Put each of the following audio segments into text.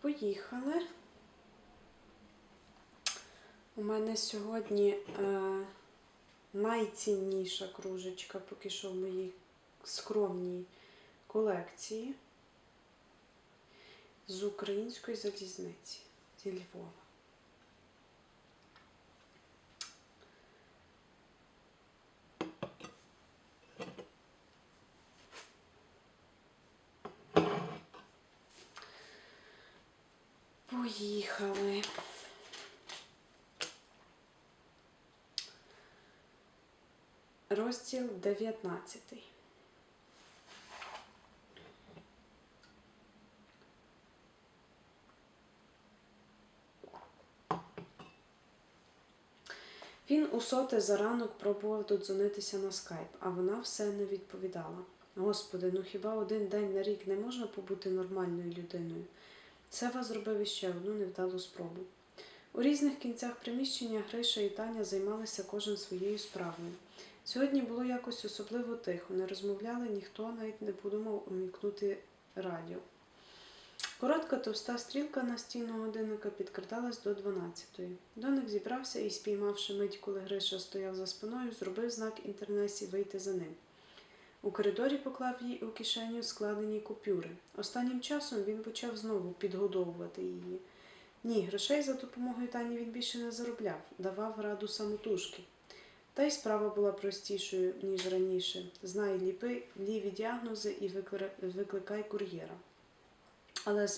поїхали. У мене сьогодні е, найцінніша кружечка поки що в моїй скромній колекції з української залізниці зі Львова. Поїхали. Розділ 19. Він у соте за ранок пробував додзвонитися на скайп, а вона все не відповідала. Господи, ну хіба один день на рік не можна побути нормальною людиною? Сева зробив іще одну невдалу спробу. У різних кінцях приміщення Гриша і Таня займалися кожен своєю справою. Сьогодні було якось особливо тихо, не розмовляли, ніхто навіть не подумав умікнути радіо. Коротка товста стрілка настінного годинника підкрадалась до 12-ї. Доник зібрався і, спіймавши мить, коли Гриша стояв за спиною, зробив знак інтернесі вийти за ним. У коридорі поклав їй у кишеню складені купюри. Останнім часом він почав знову підгодовувати її. Ні, грошей за допомогою Тані він більше не заробляв, давав раду самотужки. Та й справа була простішою, ніж раніше. Знай ліпи, ліві діагнози і викликай кур'єра. Але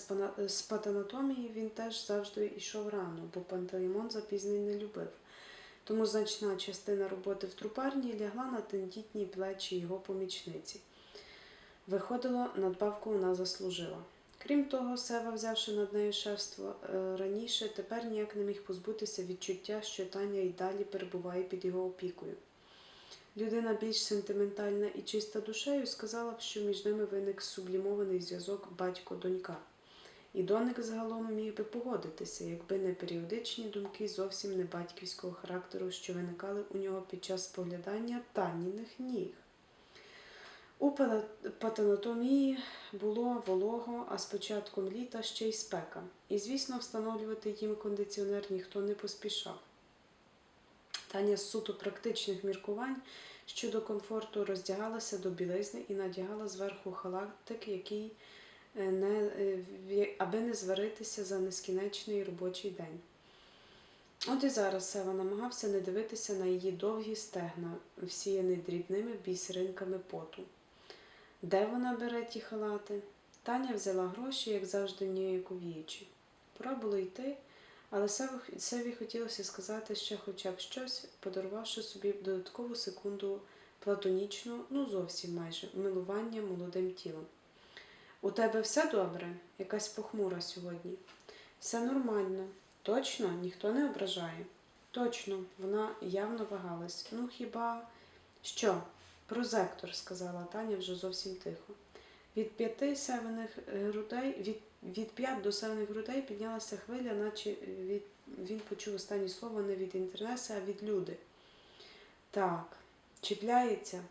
з, патанатомії він теж завжди йшов рано, бо пантелеймон запізнень не любив. Тому значна частина роботи в трупарні лягла на тендітні плечі його помічниці. Виходило, надбавку вона заслужила. Крім того, Сева, взявши над нею шефство е, раніше, тепер ніяк не міг позбутися відчуття, що Таня й далі перебуває під його опікою. Людина більш сентиментальна і чиста душею сказала б, що між ними виник сублімований зв'язок батько-донька. І доник загалом міг би погодитися, якби не періодичні думки зовсім не батьківського характеру, що виникали у нього під час споглядання таніних ніг. У патанатомії було волого, а з початком літа ще й спека. І, звісно, встановлювати їм кондиціонер ніхто не поспішав. Таня з суто практичних міркувань щодо комфорту роздягалася до білизни і надягала зверху халатик, який не, е, аби не зваритися за нескінчений робочий день. От і зараз Сева намагався не дивитися на її довгі стегна, всіяні дрібними бісеринками поту. Де вона бере ті халати? Таня взяла гроші, як завжди, ніяковіючи. Пора було йти, але Севі хотілося сказати ще хоча б щось, подарувавши собі додаткову секунду платонічну, ну зовсім майже, милування молодим тілом. У тебе все добре? Якась похмура сьогодні. Все нормально. Точно, ніхто не ображає. Точно, вона явно вагалась. Ну хіба що? Прозектор, сказала Таня вже зовсім тихо. Від п'яти севених грудей, від, від п'ят до севених грудей піднялася хвиля, наче від, він почув останні слова не від інтернесу, а від люди. Так, чіпляється.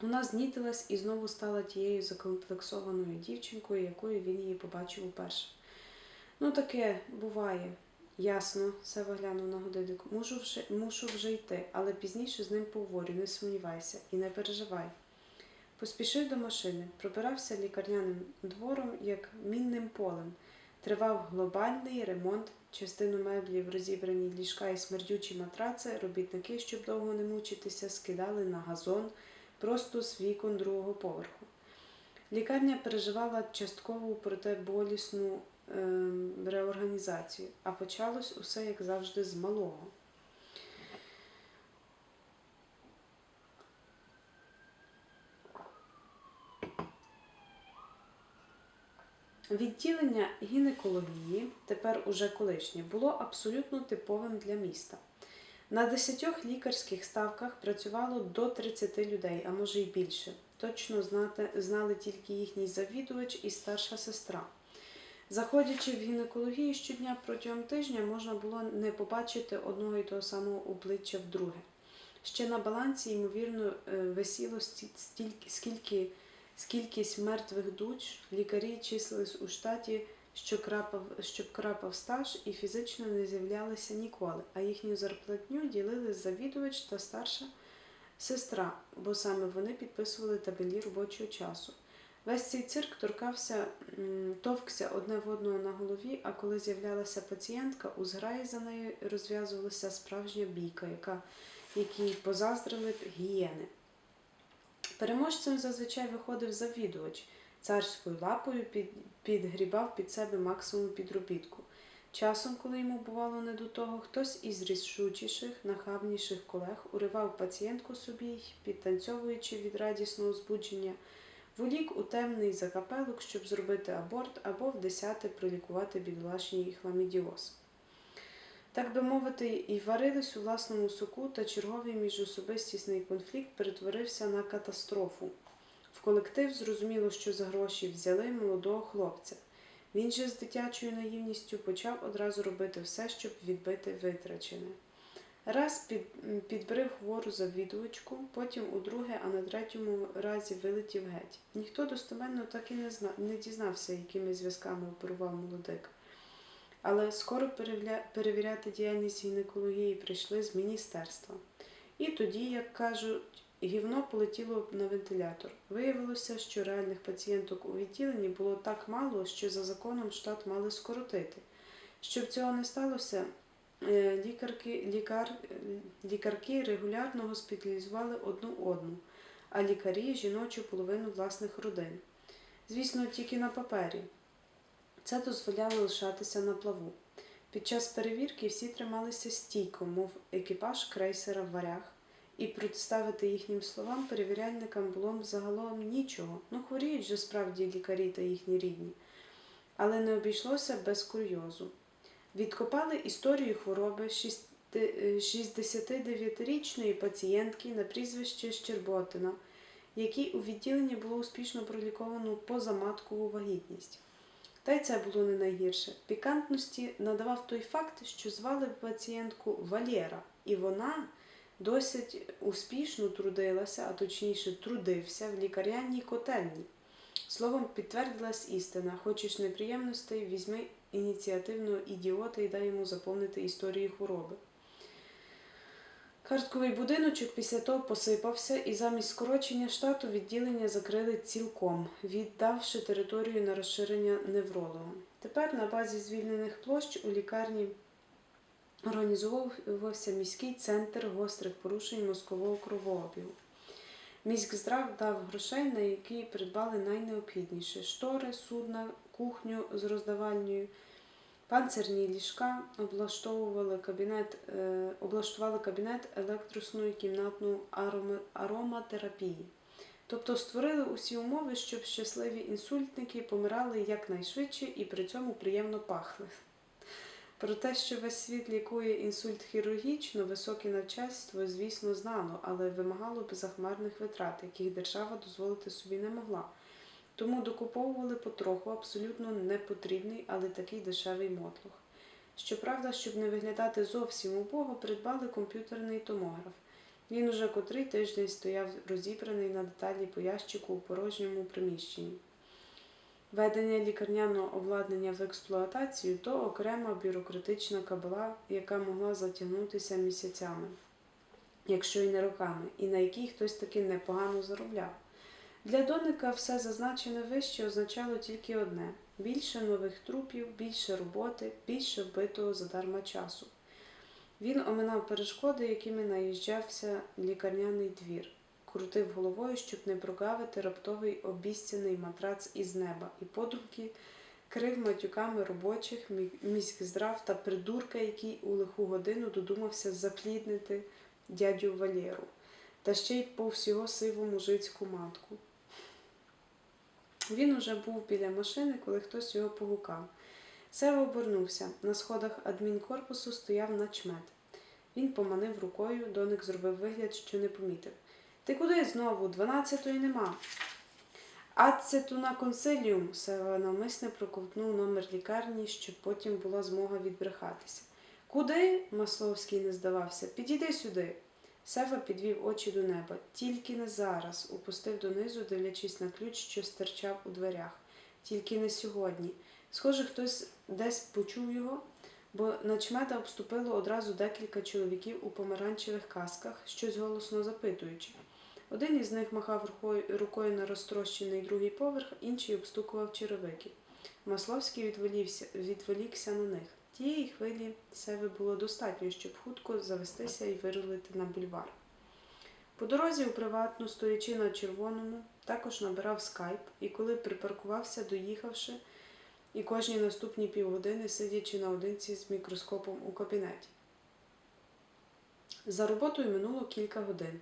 Вона знітилась і знову стала тією закомплексованою дівчинкою, якою він її побачив уперше. Ну, таке буває. Ясно, Сева глянув на годинник. Мушу мушу вже йти, але пізніше з ним поговорю, не сумнівайся і не переживай. Поспішив до машини, пробирався лікарняним двором, як мінним полем. Тривав глобальний ремонт, частину меблів, розібрані ліжка і смердючі матраци, робітники, щоб довго не мучитися, скидали на газон просто з вікон другого поверху. Лікарня переживала часткову, проте болісну ем, реорганізацію, а почалось усе, як завжди, з малого. Відділення гінекології, тепер уже колишнє, було абсолютно типовим для міста. На десятьох лікарських ставках працювало до 30 людей, а може й більше. Точно знати, знали тільки їхній завідувач і старша сестра. Заходячи в гінекологію щодня протягом тижня, можна було не побачити одного і того самого обличчя вдруге. Ще на балансі, ймовірно, е, висіло стільки, скільки, скількись мертвих дуч, лікарі числились у штаті що крапав, щоб крапав стаж і фізично не з'являлися ніколи, а їхню зарплатню ділили завідувач та старша сестра, бо саме вони підписували табелі робочого часу. Весь цей цирк торкався, товкся одне в одного на голові, а коли з'являлася пацієнтка, у зграї за нею розв'язувалася справжня бійка, яка, якій позаздрили б гієни. Переможцем зазвичай виходив завідувач, царською лапою під, підгрібав під себе максимум підробітку. Часом, коли йому бувало не до того, хтось із рішучіших, нахабніших колег уривав пацієнтку собі підтанцьовуючи від радісного збудження, волік у темний закапелок, щоб зробити аборт або в десяте пролікувати бідолашній хламідіоз. Так би мовити, і варились у власному соку, та черговий міжособистісний конфлікт перетворився на катастрофу. В колектив зрозуміло, що за гроші взяли молодого хлопця. Він же з дитячою наївністю почав одразу робити все, щоб відбити витрачене. Раз під, підбрив хвору завідувачку, потім у друге, а на третьому разі вилетів геть. Ніхто достеменно так і не, зна, не дізнався, якими зв'язками оперував молодик. Але скоро перевля- перевіряти діяльність гінекології прийшли з міністерства. І тоді, як кажуть, гівно полетіло на вентилятор. Виявилося, що реальних пацієнток у відділенні було так мало, що за законом штат мали скоротити. Щоб цього не сталося, е, лікарки, лікар, лікарки регулярно госпіталізували одну одну, а лікарі жіночу половину власних родин. Звісно, тільки на папері. Це дозволяло лишатися на плаву. Під час перевірки всі трималися стійко, мов екіпаж крейсера в варяг, і протиставити їхнім словам перевіряльникам було б загалом нічого. Ну, хворіють же справді лікарі та їхні рідні. Але не обійшлося без курйозу. Відкопали історію хвороби е, 69-річної пацієнтки на прізвище Щерботина, якій у відділенні було успішно проліковано позаматкову вагітність. Та й це було не найгірше. Пікантності надавав той факт, що звали пацієнтку Валєра, і вона досить успішно трудилася, а точніше трудився в лікарняній котельні. Словом, підтвердилась істина. Хочеш неприємностей, візьми ініціативного ідіота і дай йому заповнити історію хвороби. Картковий будиночок після того посипався, і замість скорочення штату відділення закрили цілком, віддавши територію на розширення неврологам. Тепер на базі звільнених площ у лікарні організовувався міський центр гострих порушень мозкового кровообігу. Міськздрав дав грошей, на які придбали найнеобхідніше штори, судна, кухню з роздавальнею, панцирні ліжка, облаштовували кабінет, е, облаштували кабінет електросну і кімнатну ароматерапії. Тобто створили усі умови, щоб щасливі інсультники помирали якнайшвидше і при цьому приємно пахли. Про те, що весь світ лікує інсульт хірургічно, високе навчальство, звісно, знало, але вимагало б захмарних витрат, яких держава дозволити собі не могла. Тому докуповували потроху абсолютно непотрібний, але такий дешевий мотлох. Щоправда, щоб не виглядати зовсім убого, придбали комп'ютерний томограф. Він уже котрий тиждень стояв розібраний на деталі по ящику у порожньому приміщенні. Введення лікарняного обладнання в експлуатацію то окрема бюрократична кабала, яка могла затягнутися місяцями, якщо й не роками, і на якій хтось таки непогано заробляв. Для доника все зазначене вище означало тільки одне: більше нових трупів, більше роботи, більше вбитого задарма часу. Він оминав перешкоди, якими наїжджався лікарняний двір, крутив головою, щоб не прогавити раптовий обіцяний матрац із неба, і подумки крив матюками робочих, мі- міськздрав та придурка, який у лиху годину додумався запліднити дядю Валєру, та ще й повз його сиву мужицьку матку. Він уже був біля машини, коли хтось його погукав. Сева обернувся. На сходах адмінкорпусу стояв начмет. Він поманив рукою, доник зробив вигляд, що не помітив. Ти куди знову? Дванадцятої нема. Адцету на консиліум, Сева навмисне проковтнув номер лікарні, щоб потім була змога відбрехатися. Куди? Масловський не здавався. Підійди сюди. Сева підвів очі до неба. Тільки не зараз, упустив донизу, дивлячись на ключ, що стирчав у дверях. тільки не сьогодні. Схоже, хтось десь почув його, бо начмета обступило одразу декілька чоловіків у помаранчевих касках, щось голосно запитуючи. Один із них махав рукою, на розтрощений другий поверх, інший обстукував черевики. Масловський відволівся, відволікся на них. Тієї хвилі Севи було достатньо, щоб хутко завестися і вирулити на бульвар. По дорозі у приватну, стоячи на червоному, також набирав скайп, і коли припаркувався, доїхавши, і кожні наступні півгодини сидячи наодинці з мікроскопом у кабінеті. За роботою минуло кілька годин.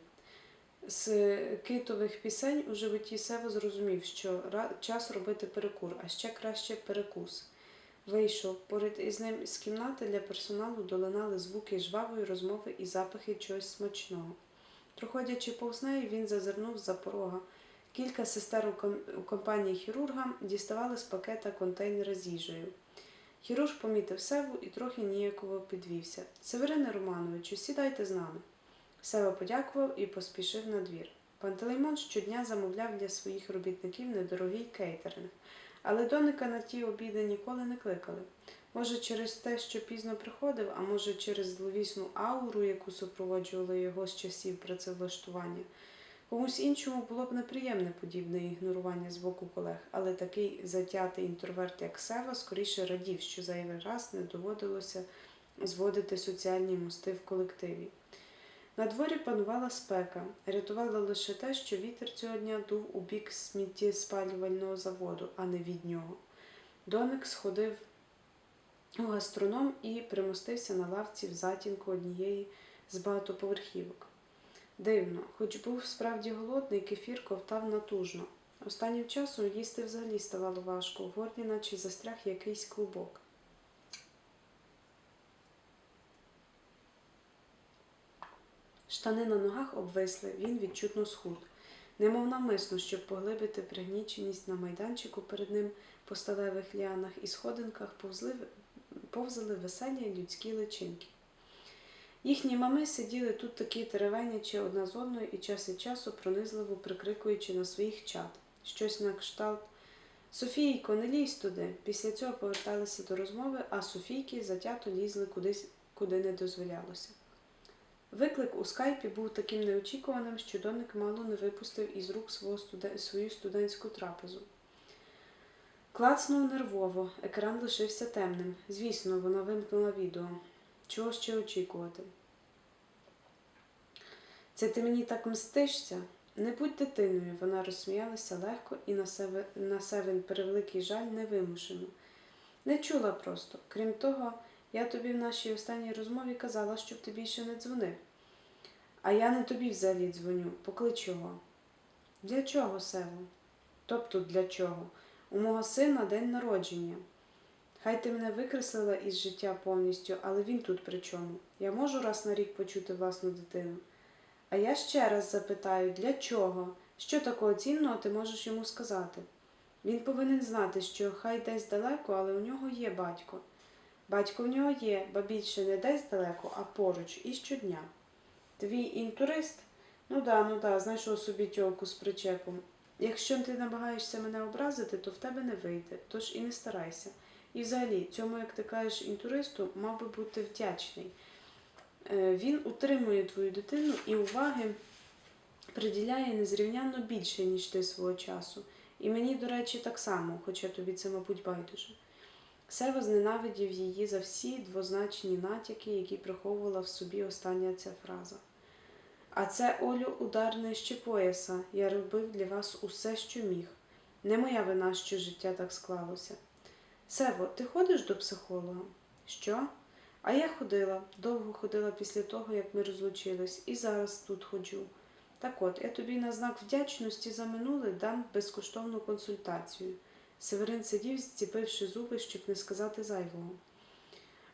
З китових пісень у животі Сева зрозумів, що час робити перекур, а ще краще перекус. Вийшов. Поряд із ним з кімнати для персоналу долинали звуки жвавої розмови і запахи чогось смачного. Проходячи повз неї, він зазирнув за порога. Кілька сестер у компанії хірурга діставали з пакета контейнери з їжею. Хірург помітив Севу і трохи ніяково підвівся. Северине Романовичу, сідайте з нами. Сева подякував і поспішив на двір. Пантелеймон щодня замовляв для своїх робітників недорогий кейтеринг, але доника на ті обіди ніколи не кликали. Може, через те, що пізно приходив, а може через зловісну ауру, яку супроводжувала його з часів працевлаштування. Комусь іншому було б неприємне подібне ігнорування з боку колег, але такий затятий інтроверт, як Сева, скоріше радів, що зайвий раз не доводилося зводити соціальні мости в колективі. На дворі панувала спека, рятувало лише те, що вітер цього дня дув у бік сміттєспалювального заводу, а не від нього. Доник сходив у гастроном і примостився на лавці в затінку однієї з багатоповерхівок. Дивно, хоч був справді голодний, кефір ковтав натужно. Останнім часом їсти взагалі ставало важко, в горлі наче застряг якийсь клубок. Штани на ногах обвисли, він відчутно схуд. Немов навмисно, щоб поглибити пригніченість на майданчику перед ним по сталевих ліанах і сходинках повзли, повзали веселі людські личинки. Їхні мами сиділи тут такі теревенячи одна з одною і час від часу пронизливо прикрикуючи на своїх чад. Щось на кшталт Софійко, не лізь туди. Після цього поверталися до розмови, а Софійки затято лізли кудись, куди не дозволялося. Виклик у скайпі був таким неочікуваним, що Доник мало не випустив із рук свого студе- свою студентську трапезу. Клацнув нервово, екран лишився темним. Звісно, вона вимкнула відео. Чого ще очікувати? Це ти мені так мстишся? Не будь дитиною, вона розсміялася легко і на себе, на Севин превеликий жаль невимушено. Не чула просто. Крім того, я тобі в нашій останній розмові казала, щоб ти більше не дзвонив. А я не тобі взагалі дзвоню, поклич його. Для чого, Сево? Тобто для чого? У мого сина день народження. Хай ти мене викреслила із життя повністю, але він тут при чому? Я можу раз на рік почути власну дитину. А я ще раз запитаю, для чого? Що такого цінного ти можеш йому сказати? Він повинен знати, що хай десь далеко, але у нього є батько. Батько в нього є, ба більше не десь далеко, а поруч, і щодня. Твій інтурист? Ну да, ну да, знайшов собі тьолку з причепом. Якщо ти намагаєшся мене образити, то в тебе не вийде, тож і не старайся. І взагалі, цьому, як ти кажеш, інтуристу, мав би бути вдячний. Е, Він утримує твою дитину і уваги приділяє незрівнянно більше, ніж ти свого часу. І мені, до речі, так само, хоча тобі це, мабуть, байдуже. Сева зненавидів її за всі двозначні натяки, які приховувала в собі остання ця фраза. А це, Олю, удар нижче пояса. Я робив для вас усе, що міг. Не моя вина, що життя так склалося. Сево, ти ходиш до психолога? Що? А я ходила, довго ходила після того, як ми розлучились, і зараз тут ходжу. Так от, я тобі на знак вдячності за минуле дам безкоштовну консультацію. Северин сидів, зціпивши зуби, щоб не сказати зайвого.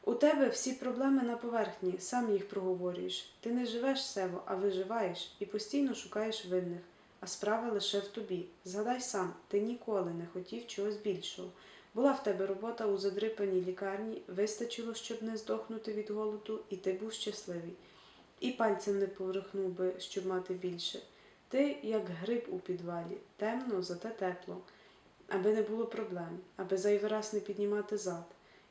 У тебе всі проблеми на поверхні, сам їх проговорюєш. Ти не живеш Сево, а виживаєш і постійно шукаєш винних, а справа лише в тобі. Згадай сам, ти ніколи не хотів чогось більшого. Була в тебе робота у задрипаній лікарні, вистачило, щоб не здохнути від голоду, і ти був щасливий. І пальцем не поворухнув би, щоб мати більше. Ти як гриб у підвалі, темно, зате тепло. Аби не було проблем, аби зайвий раз не піднімати зад.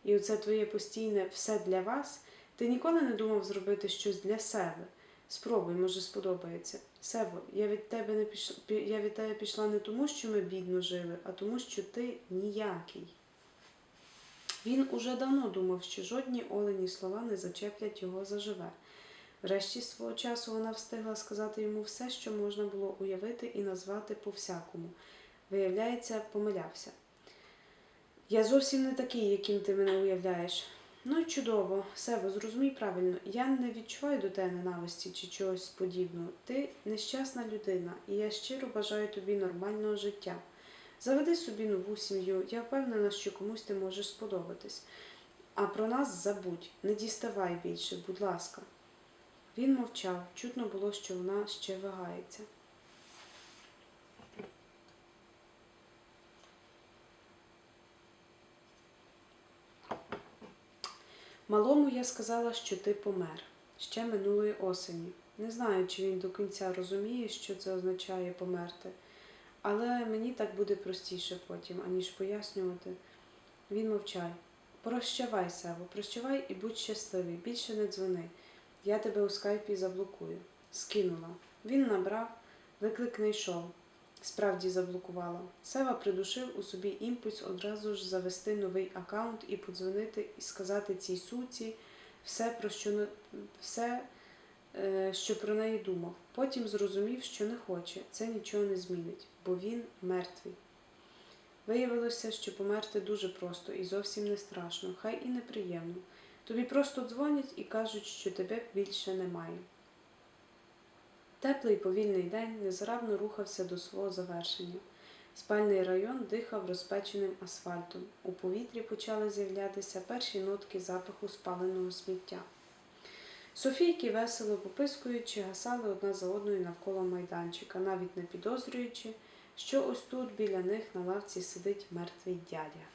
І оце твоє постійне все для вас. Ти ніколи не думав зробити щось для себе. Спробуй, може, сподобається. Сево, я від тебе не пішла, я від тебе пішла не тому, що ми бідно жили, а тому, що ти ніякий. Він уже давно думав, що жодні олені слова не зачеплять його заживе. Врешті свого часу вона встигла сказати йому все, що можна було уявити і назвати по-всякому. Виявляється, помилявся. Я зовсім не такий, яким ти мене уявляєш. Ну й чудово, Сево, зрозумій правильно, я не відчуваю до тебе ненависті чи чогось подібного. Ти нещасна людина, і я щиро бажаю тобі нормального життя. Заведи собі нову сім'ю, я впевнена, що комусь ти можеш сподобатись. А про нас забудь, не діставай більше, будь ласка. Він мовчав, чутно було, що вона ще вагається. Малому я сказала, що ти помер ще минулої осені. Не знаю, чи він до кінця розуміє, що це означає померти, але мені так буде простіше потім, аніж пояснювати. Він мовчав. Прощавай, Сево, прощавай і будь щасливий. Більше не дзвони. Я тебе у скайпі заблокую. Скинула. Він набрав, виклик не йшов. Справді заблокувала. Сева придушив у собі імпульс одразу ж завести новий аккаунт і подзвонити і сказати цій суці все, про що, все, е, що про неї думав. Потім зрозумів, що не хоче. Це нічого не змінить, бо він мертвий. Виявилося, що померти дуже просто і зовсім не страшно, хай і неприємно. Тобі просто дзвонять і кажуть, що тебе більше немає. Теплий повільний день незграбно рухався до свого завершення. Спальний район дихав розпеченим асфальтом. У повітрі почали з'являтися перші нотки запаху спаленого сміття. Софійки, весело попискуючи, гасали одна за одною навколо майданчика, навіть не підозрюючи, що ось тут біля них на лавці сидить мертвий дядя.